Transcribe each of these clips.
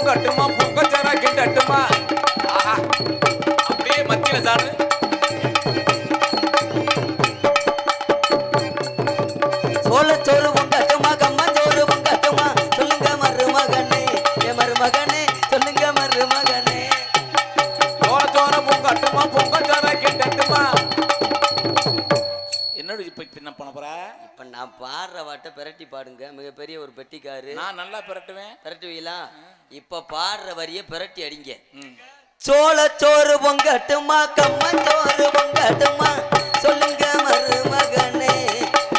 பூங்கட்டுமா பூங்கச்சரா கிண்டட்டுமா அப்படியே மத்தியில சாரு. சோளச்சோறு பொங்கட்டுமா கம்மஞ்சோறு பொங்கட்டுமா சொல்லுங்க மருமகனே. என் மருமகனே சொல்லுங்க மருமகனே. சோர சோர பூங்கட்டுமா பூங்கச்சரா கிண்டட்டுமா இப்ப நான் பாடுற வாட்டை பிரட்டி பாடுங்க. மிகப்பெரிய ஒரு பெட்டிக்காரு. நான் நல்லா பிரட்டுவேன். பிரட்டுவீங்களா? இப்ப பாடுற வரிய பிரட்டி அடிங்க. ம். சோளச்சோறு பொங்கட்டுமா கம்மஞ்சோறு பொங்கட்டுமா? சொல்லுங்க மருமகனே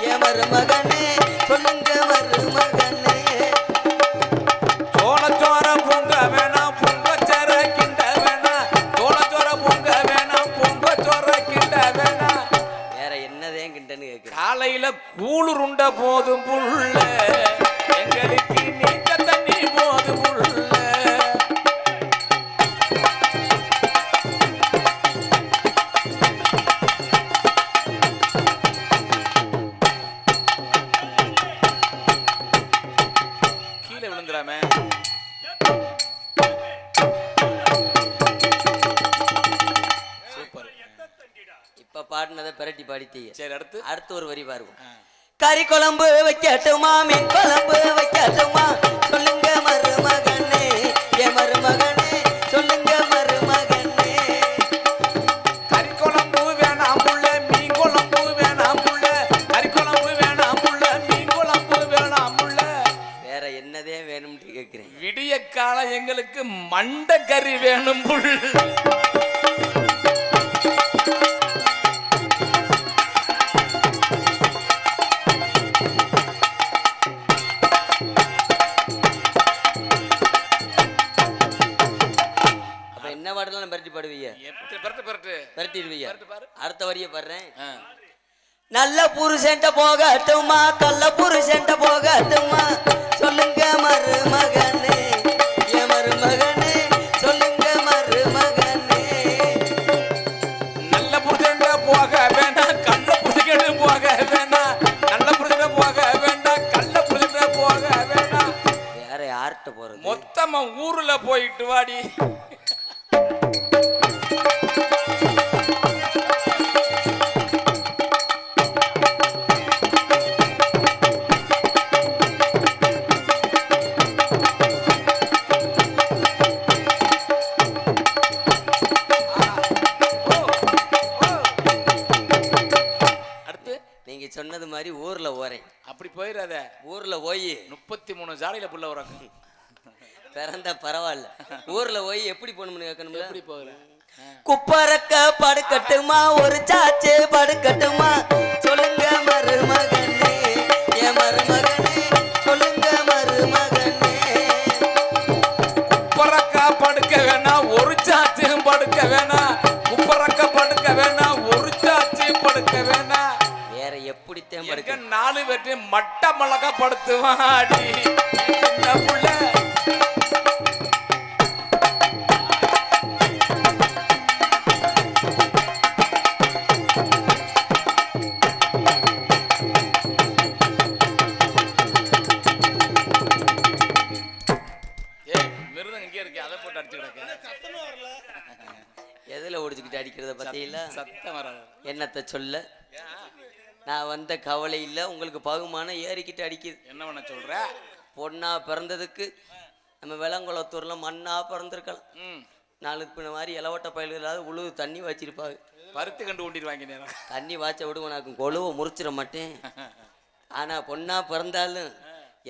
என் மருமகனே சொல்லுங்க மருமகனே. போதும் புள்ள. எங்களுக்கு நீச்ச தண்ணி போதும் புள்ள. கீழே விழுந்துடாம. சூப்பர். இப்ப பாடினதை பிரட்டி பாடித்தீங்க சரி அடுத்து? அடுத்து ஒரு வரி ஆ. கறி குழம்பு வைக்கட்டுமா மீன் குழம்பு வைக்கட்டுமா? சொல்லுங்க மருமகனே என் மருமகனே சொல்லுங்க மருமகனே. கறி குழம்பு வேணாம் புள்ள மீன் குழம்பு வேணாம் புள்ள. கறி குழம்பு வேணாம் மீன் குழம்பு வேணாம் புள்ள. வேற என்னதே வேணும்னு கேக்குறேன் விடிய காலம் எங்களுக்கு மண்டை கறி வேணும் புள்ள. பரட்டு பரட்டு பிரட்டிடுவீங்க. பரட்டு பாரு. அடுத்த வரிய பாடுறேன். நல்ல புருஷன்ட்ட போகட்டுமா கள்ள புருஷன்ட்ட போகட்டுமா சொல்லுங்க மருமகனே என் மருமகனே சொல்லுங்க மருமகனே. நல்ல புருஷன்ட போக வேண்டாம் கள்ள புருஷன்ட போக வேண்டாம். நல்ல புருஷன்ட போக வேண்டாம் கள்ள புருஷன்ட போக வேண்டாம். வேற யார்கிட்ட போறது? மொத்தமா ஊர்ல போயிட்டு வாடி. போயிடாத. ஊர்ல போய். முப்பத்தி மூணு ஜாலியில புள்ள உறங்க பிறந்த பரவாயில்ல. ஊர்ல போய் எப்படி போகணும்னு கேட்கணும்ல? எப்படி போகல? குப்பரக்க படுக்கட்டுமா? ஒரு சாச்சு படுக்கட்டுமா? சொல்லுங்க மருமகனே பேர்ட்டையும் மட்ட மிளகா படுத்துவாடி சின்ன புள்ள எதுல ஒடிச்சுக்கிட்டு அடிக்கிறத பத்தியில? சத்தம் வராது. என்னத்த சொல்ல? நான் வந்த கவலை இல்ல உங்களுக்கு பகுமானம் ஏறிக்கிட்டு அடிக்குது. என்ன பண்ண சொல்ற? பொண்ணா பிறந்ததுக்கு நம்ம விலங்குளத்தூர்ல மண்ணா பிறந்திருக்கலாம். நாலு பின்ன மாதிரி இலவட்ட பயல்களாவது உழுவு தண்ணி வச்சிருப்பாங்க. பருத்தி கண்டு கொண்டிருவாங்க நேரம். தண்ணி வாய்ச்ச விடுவனாக்கும் கொழுவை முறிச்சிட மாட்டேன். ஆனா பொண்ணா பிறந்தாலும்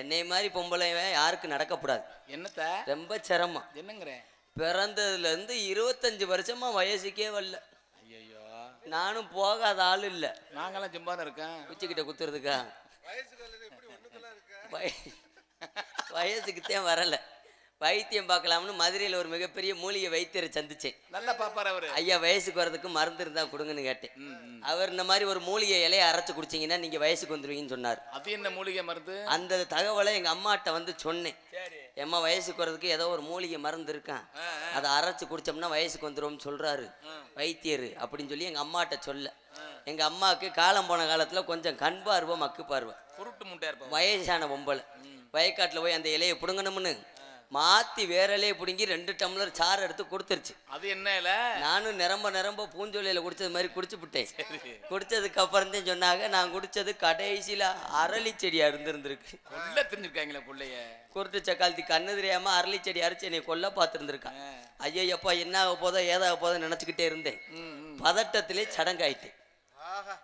என்னை மாதிரி பொம்பளை யாருக்கும் நடக்கப்படாது. என்னத்த? ரொம்ப சிரமம். என்னங்கிற? பிறந்ததுல இருந்து இருபத்தஞ்சு வருஷமா வயசுக்கே வரல. நானும் போகாத ஆள் இல்ல. நாங்கெல்லாம் சும்மா இருக்கேன். குச்சிக்கிட்ட குத்துறதுக்கா? வய- வயசுக்குத்தான் வரல. வைத்தியம் பார்க்கலாம்னு மதுரையில் ஒரு மிகப்பெரிய மூலிகை வைத்தியரை சந்திச்சேன். நல்லா பாப்பாரு அவரு. ஐயா வயசுக்கு வரதுக்கு மருந்து இருந்தா கொடுங்கன்னு கேட்டேன். அவர் இந்த மாதிரி ஒரு மூலிகை இலையை அரைச்சு குடிச்சீங்கன்னா நீங்க வயசுக்கு வந்துருவீங்கன்னு சொன்னார். அது என்ன மூலிகை மருந்து? அந்த தகவலை எங்க அம்மாட்ட வந்து சொன்னேன். எம்மா வயசுக்கு வரதுக்கு ஏதோ ஒரு மூலிகை மருந்து இருக்கான். அதை அரைச்சு குடிச்சோம்னா வயசுக்கு வந்துரும்னு சொல்றாரு வைத்தியர் அப்படின்னு சொல்லி எங்க அம்மாட்ட சொல்ல. எங்க அம்மாவுக்கு காலம் போன காலத்துல கொஞ்சம் கண் பார்வை மக்கு பார்வை. வயசான பொம்பளை. வயக்காட்டுல போய் அந்த இலையை பிடுங்கணும்னு மாத்தி வேறலே பிடுங்கி ரெண்டு டம்ளர் சாறு எடுத்து கொடுத்துருச்சு. அது என்ன நானும் நிரம்ப நிரம்ப பூஞ்சொல்லியில குடிச்சது மாதிரி குடிச்சு விட்டேன் குடிச்சதுக்கு அப்புறம் தான் சொன்னாங்க நான் குடிச்சது கடைசியில அரளி செடியா இருந்திருந்திருக்கு. உள்ள தெரிஞ்சிருக்காங்களே புள்ளைய. குருட்டு சக்காலத்தி கண்ணு தெரியாம அரளி செடி அரைச்சு என்னை கொல்ல பார்த்துருந்துருக்கான். ஐயோ எப்பா என்ன ஆக போதோ ஏதாக போதோ நினச்சிக்கிட்டே இருந்தேன். பதட்டத்திலே சடங்காயிட்டேன்.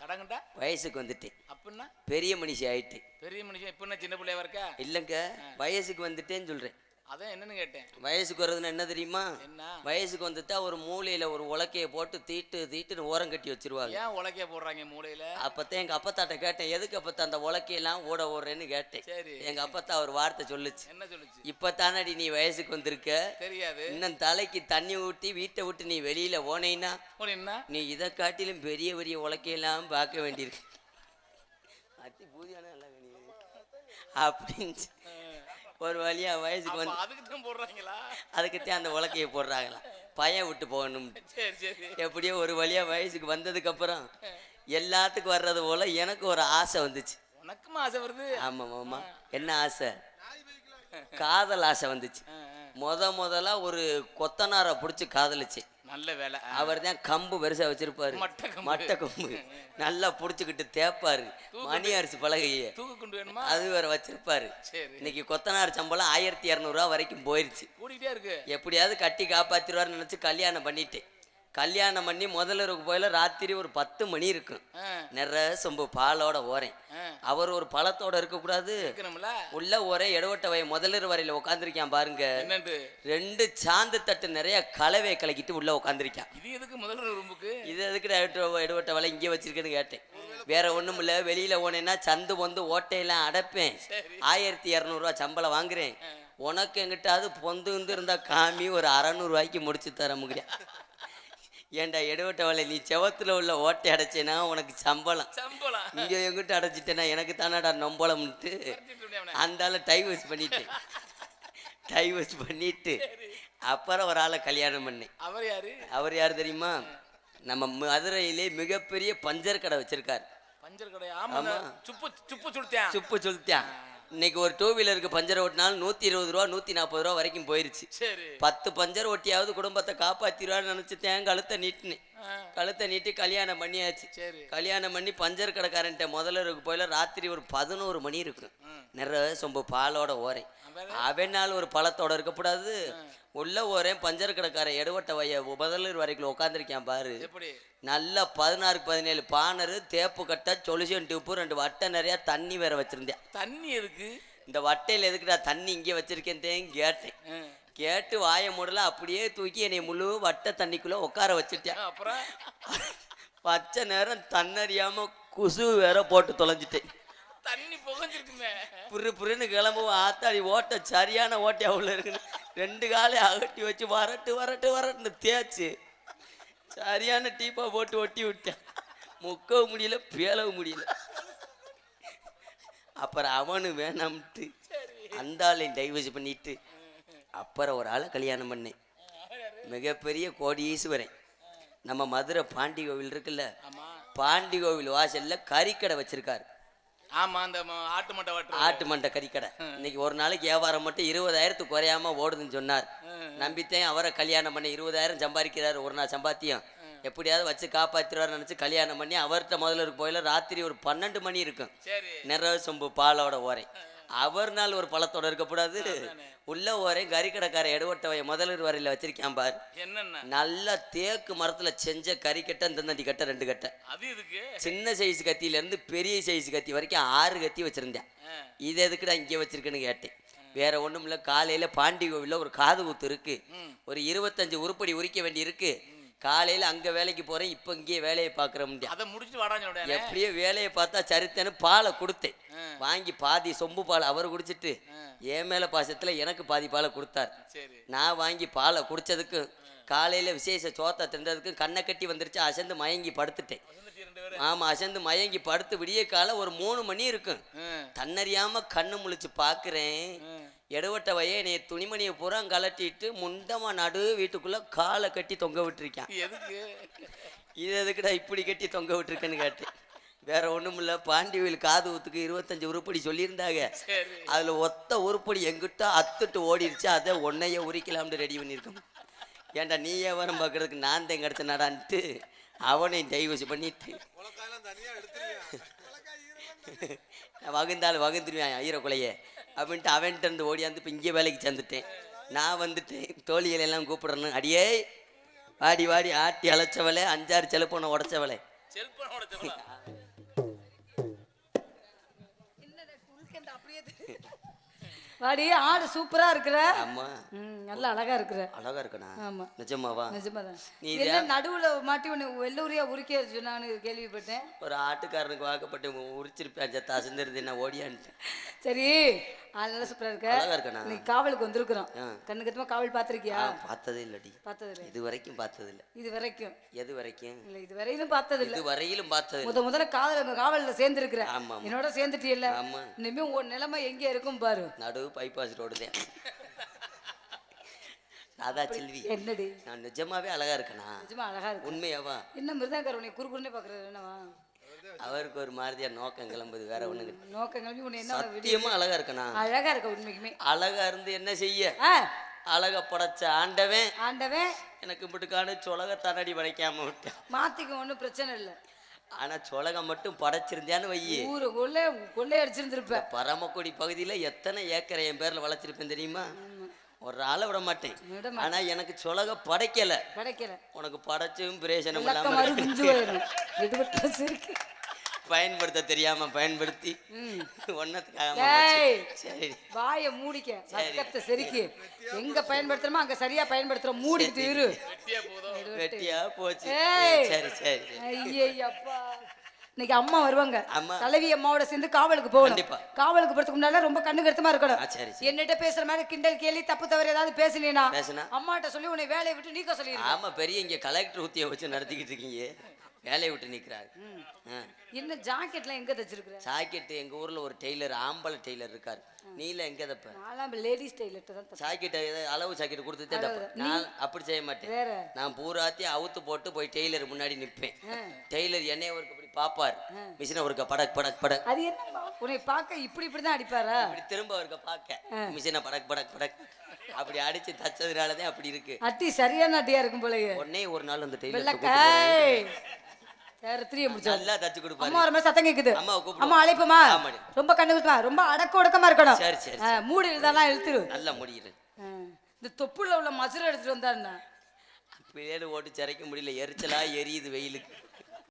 சடங்குண்டா? வயசுக்கு வந்துட்டேன். அப்படின்னா? பெரிய மனுஷி ஆயிட்டேன். பெரிய மனுஷன் இப்ப சின்ன பிள்ளையா இருக்கா? இல்லைங்க வயசுக்கு வந்துட்டேன்னு சொல்றேன். அதான் என்னன்னு கேட்டேன். வயசுக்கு வர்றதுன்னா என்ன தெரியுமா? என்ன? வயசுக்கு வந்துட்டா ஒரு மூலையில ஒரு உலக்கைய போட்டு தீட்டு தீட்டுன்னு ஓரம் கட்டி வச்சிருவாங்க. ஏன் உலக்கைய போடுறாங்க மூளையில அப்பத்தான் எங்க அப்பத்தாட்ட கேட்டேன். எதுக்கு அப்பத்தா அந்த உலக்கையெல்லாம் ஓட ஓடுறேன்னு கேட்டேன். சரி. எங்க அப்பத்தா ஒரு வார்த்தை சொல்லுச்சு. என்ன சொல்லுச்சு? இப்ப தானடி நீ வயசுக்கு வந்திருக்க? தெரியாது. இன்னும் தலைக்கு தண்ணி ஊட்டி வீட்டை விட்டு நீ வெளியில என்ன நீ இதை காட்டிலும் பெரிய பெரிய உலக்கையெல்லாம் பார்க்க வேண்டியிருக்கு. அத்தி பூதியான நல்லா அப்படின்னு ஒரு வழியா வயசுக்கு வந்து அதுக்கு தான் போடுறாங்களா அதுக்குத்தான் அந்த உலக்கையை போடுறாங்களாம் பையன் விட்டு போகணும். சரி சரி. எப்படியோ ஒரு வழியா வயசுக்கு வந்ததுக்கு அப்புறம் எல்லாத்துக்கும் வர்றது போல எனக்கு ஒரு ஆசை வந்துச்சு. உனக்கும் ஆசை வருது. ஆமா ஆமா என்ன ஆசை? காதல் ஆசை வந்துச்சு. முத முதலா ஒரு கொத்தனாரை பிடிச்சி காதலிச்சு நல்ல வேலை. அவர் தான் கம்பு பெருசா வச்சிருப்பாரு. மட்டை கம்பு. மட்டை கம்பு. நல்லா புடிச்சுக்கிட்டு தேப்பாரு மணி அரிசி பலகைய. தூக்கு கொண்டு வேணுமா? அது வேற வச்சிருப்பாரு. சரி. இன்னைக்கு கொத்தனார் சம்பளம் ஆயிரத்தி இரநூறுவா வரைக்கும் போயிருச்சு. எப்படியாவது கட்டி காப்பாத்திருவாருன்னு நினைச்சு கல்யாணம் பண்ணிட்டேன். கல்யாணம் பண்ணி முதல்ல இருக்கு போயில ராத்திரி ஒரு பத்து மணி இருக்கும். ஆ, நிறைய சொம்பு பாலோட ஓரேன். அவர் ஒரு பழத்தோட இருக்கக்கூடாது. இருக்கணும்ல? உள்ள ஒரே இடவட்ட வய முதலிரு வரையில உட்காந்துருக்கான் பாருங்க. ரெண்டு சாந்து தட்டு நிறைய கலவை கலக்கிட்டு உள்ள உட்காந்துருக்கான் இது எதுக்கு முதல்ல ரூமுக்கு? இது எதுக்கு இடவட்ட வலை இங்கே வச்சிருக்கேன்னு கேட்டேன். வேற ஒண்ணும் இல்ல. வெளியில போனேன்னா சந்து வந்து ஓட்டையெல்லாம் அடைப்பேன். ஆயிரத்தி இரநூறுவா சம்பளம் வாங்குறேன். உனக்கு எங்கிட்டாவது பொந்து வந்து இருந்தா காமி ஒரு அறநூறுவாய்க்கு முடிச்சு தர முடியும் ஏன்டா எடுவட்ட வலை நீ செவத்துல உள்ள ஓட்டை அடைச்சேனா உனக்கு சம்பளம். சம்பளம். இங்க எங்கிட்ட அடைச்சிட்டேனா எனக்கு தானடா நம்பளம்ட்டு அடிச்சிட்டு இருந்தேன் அவனை. அந்த டைவர்ஸ் பண்ணிட்டேன் டைவர்ஸ் பண்ணிட்டு. அப்புறம் ஒரு ஆளை கல்யாணம் பண்ணேன். அவர் யாரு? அவர் யார் தெரியுமா? நம்ம மதுரையிலே மிகப்பெரிய பஞ்சர் கடை வச்சிருக்காரு. பஞ்சர் கடை ஆமா. சுப்பு சுப்பு சுடுத்தேன். சுப்பு சொல்லிட்டான் இன்னைக்கு ஒரு டூ வீலருக்கு பஞ்சர் ஓட்டினாலும் நூத்தி இருபது ரூபா நூத்தி நாற்பது ரூபா வரைக்கும் போயிருச்சு. பத்து பஞ்சர் ஒட்டியாவது குடும்பத்தை காப்பாத்திடுவான்னு நினைச்சுட்டேன் கழுத்தை நீட்டினேன். ஆ, கழுத்தை நீட்டி கல்யாணம் பண்ணியாச்சு. சரி. கல்யாணம் பண்ணி பஞ்சர் கடைக்காரன்ட்ட முதல்ல இருக்கு. போயில ராத்திரி ஒரு பதினோரு மணி இருக்கும். நிறைய சொம்பு பாலோட ஓரேன் அவனால் ஒரு பழத்தோட இருக்கக்கூடாது உள்ள ஓரேன் பஞ்சர் கடைக்காரன் எடுவட்ட வைய முதலர் வரைக்கும் உட்காந்துருக்கான் பாரு. நல்லா பதினாறுக்கு பதினேழு பானரு தேப்பு கட்டை சொல்யூஷன் டியூப்பு ரெண்டு வட்டை நிறையா தண்ணி வேற வச்சிருந்தேன். தண்ணி எதுக்கு? இந்த வட்டையில் எதுக்குடா தண்ணி இங்கே வச்சிருக்கேன் கேட்டேன். கேட்டு வாயை மூடல அப்படியே தூக்கி என்னை முழு வட்டை தண்ணிக்குள்ள உட்கார வச்சுட்டேன். அப்புறம்? பச்சை நேரம் தன்னறியாம குசு வேற போட்டு தொலைஞ்சிட்டேன். தண்ணி புகஞ்சிருக்குமே. புரு புருன்னு கிளம்புவோம். ஆத்தாடி ஓட்ட சரியான ஓட்டை அவ்வளோ இருக்குன்னு. ரெண்டு காலை அகட்டி வச்சு வரட்டு வரட்டு வரட்டுன்னு தேய்ச்சு. சரியான டீப்பா போட்டு ஒட்டி விட்டேன். முக்கவும் முடியல பேலவும் முடியல. அப்புறம் அவனு வேணாம்ட்டு அந்த ஆளையும் டைவர்ஸ் பண்ணிட்டு அப்புறம் ஒரு ஆளை கல்யாணம் பண்ணேன். மிகப்பெரிய கோடீஸ்வரன். நம்ம மதுரை பாண்டி கோவில் இருக்குல்ல? பாண்டி கோவில் வாசல்ல கறிக்கடை வச்சிருக்காரு. ஆமா அந்த ஆட்டு வாட்டு ஆட்டு மண்டை கறிக்கடை. இன்னைக்கு ஒரு நாளைக்கு வியாபாரம் மட்டும் இருபதாயிரத்துக்கு குறையாம ஓடுதுன்னு சொன்னார். நம்பித்தேன் அவரை கல்யாணம் பண்ணி இருபதாயிரம் சம்பாதிக்கிறாரு ஒரு நாள் சம்பாத்தியம். எப்படியாவது வச்சு காப்பாத்திடுவார் நினைச்சு கல்யாணம் பண்ணி அவர்கிட்ட முதல்ல போயில ராத்திரி ஒரு பன்னெண்டு மணி இருக்கும். சரி. நிற சொம்பு பாலோட ஓரை. அவர் நாள் ஒரு பழத்தோட இருக்கக்கூடாது. உள்ள ஓரே கறிக்கடைக்கார எடுவட்டவைய முதலர் வரையில வச்சிருக்கான் பார். என்னென்ன? நல்ல தேக்கு மரத்துல செஞ்ச கறிக்கட்டை இந்த தண்டி கட்டை ரெண்டு கட்டை. அது எதுக்கு? சின்ன சைஸ் கத்தியில இருந்து பெரிய சைஸ் கத்தி வரைக்கும் ஆறு கத்தி வச்சிருந்தேன். இது எதுக்குடா இங்கே வச்சிருக்குன்னு கேட்டேன். வேற ஒண்ணும் இல்ல காலையில பாண்டி கோவில்ல ஒரு காது குத்து இருக்கு. ஒரு இருபத்தஞ்சு உருப்படி உரிக்க வேண்டி இருக்கு. காலையில அங்க வேலைக்கு போறேன் இப்ப இங்கேயே வேலையை பாக்குற முடியும் அதை முடிச்சுட்டு சொல்றேன் எப்படியோ வேலையை பார்த்தா சரித்தேன்னு பாலை கொடுத்தேன். வாங்கி பாதி சொம்பு பால் அவர் குடிச்சிட்டு. என் மேல பாசத்துல எனக்கு பாதி பாலை கொடுத்தார். நான் வாங்கி பாலை குடிச்சதுக்கு காலையில விசேஷ சோத்தை தின்றதுக்கு கண்ணை கட்டி வந்துருச்சு அசந்து மயங்கி படுத்துட்டேன். வந்துட்டு ரெண்டு பேரும். ஆமா அசந்து மயங்கி படுத்து விடிய காலை ஒரு மூணு மணி இருக்கும். ஆ. தன்னறியாம கண்ணு முழிச்சு பாக்குறேன். ஆ. எடுவட்ட வய என்னைய துணிமணியை பூரா கலட்டிட்டு முண்டமா நடு வீட்டுக்குள்ள காலை கட்டி தொங்க விட்டுருக்கான் எதுக்கு? இது எதுக்குடா இப்படி கட்டி தொங்க விட்டுருக்கேன்னு கேட்டேன். வேற ஒண்ணும் இல்ல பாண்டியவில் காது ஊத்துக்கு இருபத்தஞ்சு உருப்படி சொல்லியிருந்தாங்க. அதுல ஒத்த உருப்படி எங்கிட்ட அத்துட்டு ஓடிடுச்சு அதை ஒன்னையே உரிக்கலாம்னு ரெடி பண்ணியிருக்கோம். ஏன்டா நீ வியாபாரம் பார்க்கறதுக்கு நான் தான் கிடச்சனாடான்ட்டு அவனையும் டைவர்ஸ் பண்ணிட்டு. வகுந்தாள் வகுந்துருவேன் ஈரக்குலைய அப்படின்ட்டு அவன்கிட்ட இருந்து ஓடியாந்து இப்போ இங்கே வேலைக்கு சேர்ந்துட்டேன். நான் வந்துட்டேன் தோழிகளை எல்லாம் கூப்பிடணும். அடியே வாடி வாடி ஆட்டி அழைச்சவளே அஞ்சாறு செல்போனை உடச்சவளே. வாடி ஆடு சூப்பரா இருக்கிற ஆமா. நல்லா அழகா இருக்கிற அழகா இருக்கணா ஆமா. நிஜமாவா? நிஜமாதான். நீ என்ன நடுவுல மாட்டி உன்னை வெள்ளூரியா உரிக்க சொன்னான்னு கேள்விப்பட்டேன். ஒரு ஆட்டுக்காரனுக்கு வாக்கப்பட்டு உரிச்சிருப்பேன் சத்தா அசந்திருந்து என்ன ஓடியான்ட்டு. சரி நல்லா சூப்பரா இருக்க? அழகா இருக்கணா இன்னைக்கு காவலுக்கு வந்திருக்கிறோம். ஆ. கண்ணு கத்தமா காவல் பாத்திருக்கியா பார்த்ததே இல்லடி. பார்த்தது இல்லை. இது வரைக்கும் பார்த்தது இல்ல இது வரைக்கும் எது வரைக்கும்? இல்ல இது வரையிலும் பார்த்தது இல்ல இது வரையிலும் பார்த்தது இல்ல முத முதல்ல காதல காவல்ல சேர்ந்துருக்கிற. ஆமா, ஆமா. என்னோட சேர்ந்துட்டியல்ல. ஆமா. இனிமே உன் நிலைமை எங்க இருக்கும் பாரு. நடு பைபாஸ் ரோடு தான். ராதா செல்வி என்னடி? நான் நிஜமாவே அழகா இருக்கனா? நிஜமா அழகா இருக்கு உண்மையாவா? என்ன மிருதாக்கார உன்னை குறுக்குறுனே பாக்குறது என்னவா? அவருக்கு ஒரு மாதிரியா நோக்கம் கிளம்புது வேற ஒண்ணுங்க. நோக்கம் கிளம்பி என்ன சத்தியமா அழகா இருக்கனா அழகா இருக்க உண்மைக்குமே. அழகா இருந்து என்ன செய்ய? அழகா படைச்ச ஆண்டவன் ஆண்டவன். எனக்கு இப்பட்டுக்கான சொலக தன்னடி படைக்காம விட்டான். மாத்திக்க ஒண்ணும் பிரச்சனை இல்ல. ஆனா சொலகம் மட்டும் படைச்சிருந்தான்னு வையே. ஊரு கொள்ளை கொள்ளை அடிச்சிருந்திருப்ப. பரமக்குடி பகுதியில எத்தனை ஏக்கரை என் பேர்ல வளர்த்திருப்பேன் தெரியுமா? ஒரு ஆளை விட மாட்டேன். ஆனா எனக்கு சொலக படைக்கல. கிடைக்கல உனக்கு படைச்சும் பிரயோஜனம் விளக்க இல்லாம பயன்படுத்த தெரியாம பயன்படுத்தி. ஒன்னத்துக்காக வாயை மூடிக்க. சக்கத்தை செருக்கி. எங்க பயன்படுத்துறோமோ அங்க சரியா பயன்படுத்துறோம். மூடிக்கிட்டு இரு. வெட்டியா போச்சு. சரி சரி. ஐயப்பா இன்னைக்கு அம்மா வருவாங்க. அம்மா. தலைவி அம்மாவோட சேர்ந்து காவலுக்கு போகணும். கண்டிப்பா. காவலுக்கு போறதுக்கு முன்னால ரொம்ப கண்ணு கருத்தமா இருக்கணும். என்னிட்ட பேசுற மாதிரி கிண்டல் கேலி தப்பு தவறு ஏதாவது பேசினீனா பேசுனா? அம்மாட்ட சொல்லி உன்னை வேலையை விட்டு நீக்க சொல்லிடுறேன் ஆமா பெரிய இங்க கலெக்டர் ஊத்திய வச்சு நடத்திக்கிட்டு இருக்கீங்க. வேலையை விட்டு ஆ. என்ன ஜாக்கெட்லாம் எங்க தச்சிருக்கிற? ஜாக்கெட்டு எங்க ஊர்ல ஒரு டெய்லர் ஆம்பளை டெய்லர் இருக்காரு. நீல எங்க தப்ப? நாலாம் லேடிஸ் டைலர்ட்ட தான். ஜாக்கெட் அளவு ஜாக்கெட் கொடுத்துட்டே தப்ப நான் அப்படி செய்ய மாட்டேன். நான் பூராத்தி அவுத்து போட்டு போய் டெய்லர் முன்னாடி நிப்பேன். ஆ. டெய்லர் என்னைய ஒருக்க இப்படி பாப்பார். மிஷினை ஒருக்க படக் படக் படக். அது என்ன உன்னை பார்க்க இப்படி இப்படி தான் அடிப்பாரா? இப்படி திரும்ப ஒருக்க பார்க்க. மிஷினை படக் படக் படக். அப்படி அடிச்சு தச்சதுனாலதான் அப்படி இருக்கு. அட்டி சரியான அட்டியா இருக்கும் போலயே. உடனே ஒரு நாள் அந்த டெய்லர் வேற திரிய முடிச்சா நல்லா தச்சு அம்மா மாதிரி சத்தம் கேக்குது. கூப்பிடு. அம்மா அழைப்புமா? ஆமாடி. ரொம்ப கண்ணு குத்துமா? ரொம்ப அடக்க ஒடுக்கமா இருக்கணும். சரி சரி மூடி நல்லா முடியுது ஆ, இந்த தொப்புல உள்ள மசுரை எடுத்துட்டு வந்தாருண்ணா பிள்ளையோடு ஓட்டு சிறைக்க முடியல. எரிச்சலா எரியுது வெயிலுக்கு.